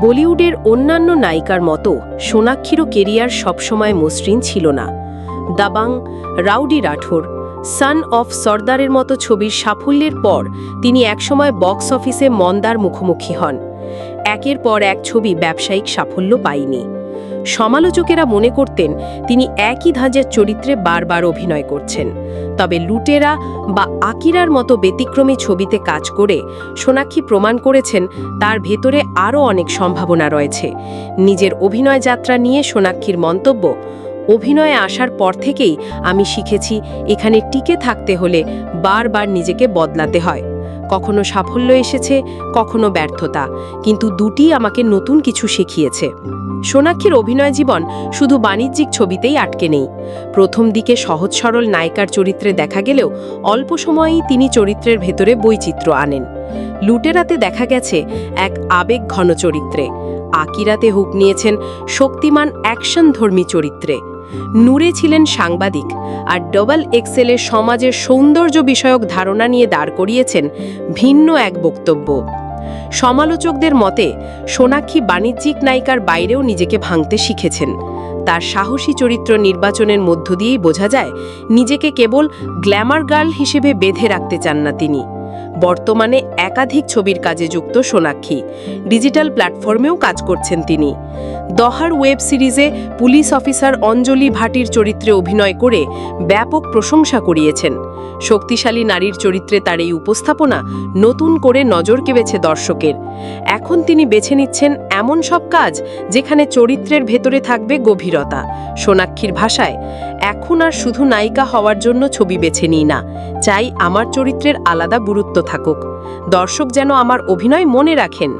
বলিউডের অন্যান্য নায়িকার মতো সোনাক্ষীরও কেরিয়ার সবসময় মসৃণ ছিল না। দাবাং, রাউডি রাঠোর, সান অফ সর্দারের মতো ছবির সাফল্যের পর তিনি একসময় বক্স অফিসে মন্দার মুখোমুখি হন। একের পর এক ছবি ব্যবসায়িক সাফল্য পায়নি। সমালোচকেরা মনে করতেন তিনি একই ধাঁজের চরিত্রে বারবার অভিনয় করছেন। তবে লুটেরা বা আকিরার মতো ব্যতিক্রমী ছবিতে কাজ করে, সোনাক্ষী প্রমাণ করেছেন তার ভেতরে আরও অনেক সম্ভাবনা রয়েছে। নিজের অভিনয় যাত্রা নিয়ে সোনাক্ষীর মন্তব্য, অভিনয়ে আসার পর থেকেই আমি শিখেছি এখানে টিকে থাকতে হলে বারবার নিজেকে বদলাতে হয়। কখনো সাফল্য এসেছে, কখনো ব্যর্থতা, কিন্তু দুটি আমাকে নতুন কিছু শিখিয়েছে। সোনাক্ষীর অভিনয় জীবন শুধু বাণিজ্যিক ছবিতেই আটকে নেই। প্রথম দিকে সহজ সরল নায়িকার চরিত্রে দেখা গেলেও অল্প সময়েই তিনি চরিত্রের ভেতরে বৈচিত্র্য আনেন। লুটেরাতে দেখা গেছে এক আবেগ ঘন চরিত্রে। আকিরাতে হুক নিয়েছেন শক্তিমান অ্যাকশনধর্মী চরিত্রে। নূরে ছিলেন সাংবাদিক আর ডবল এক্সেলের সমাজের সৌন্দর্য বিষয়ক ধারণা নিয়ে দাঁড় করিয়েছেন ভিন্ন এক বক্তব্য। সমালোচকদের মতে, সোনাক্ষী বাণিজ্যিক নায়িকার বাইরেও নিজেকে ভাঙতে শিখেছেন। তার সাহসী চরিত্র নির্বাচনের মধ্য দিয়েই বোঝা যায়, নিজেকে কেবল গ্ল্যামার গার্ল হিসেবে বেঁধে রাখতে চান না তিনি। বর্তমানে একাধিক ছবির কাজে যুক্ত সোনাক্ষী। ডিজিটাল প্ল্যাটফর্মেও কাজ করছেন তিনি। দহার ওয়েব সিরিজে পুলিশ অফিসার অঞ্জলি ভাটির চরিত্রে অভিনয় করে ব্যাপক প্রশংসা করিয়েছেন শক্তিশালী নারীর চরিত্রে তার এই উপস্থাপনা নতুন করে নজর কেড়েছে দর্শকের। এখন তিনি বেছে নিচ্ছেন এমন সব কাজ যেখানে চরিত্রের ভেতরে থাকবে গভীরতা। সোনাক্ষীর ভাষায়, এখন আর শুধু নায়িকা হওয়ার জন্য ছবি বেছে নিই না। চাই আমার চরিত্রের আলাদা গুরুত্ব থাকুক। দর্শক যেন আমার অভিনয় মনে রাখেন।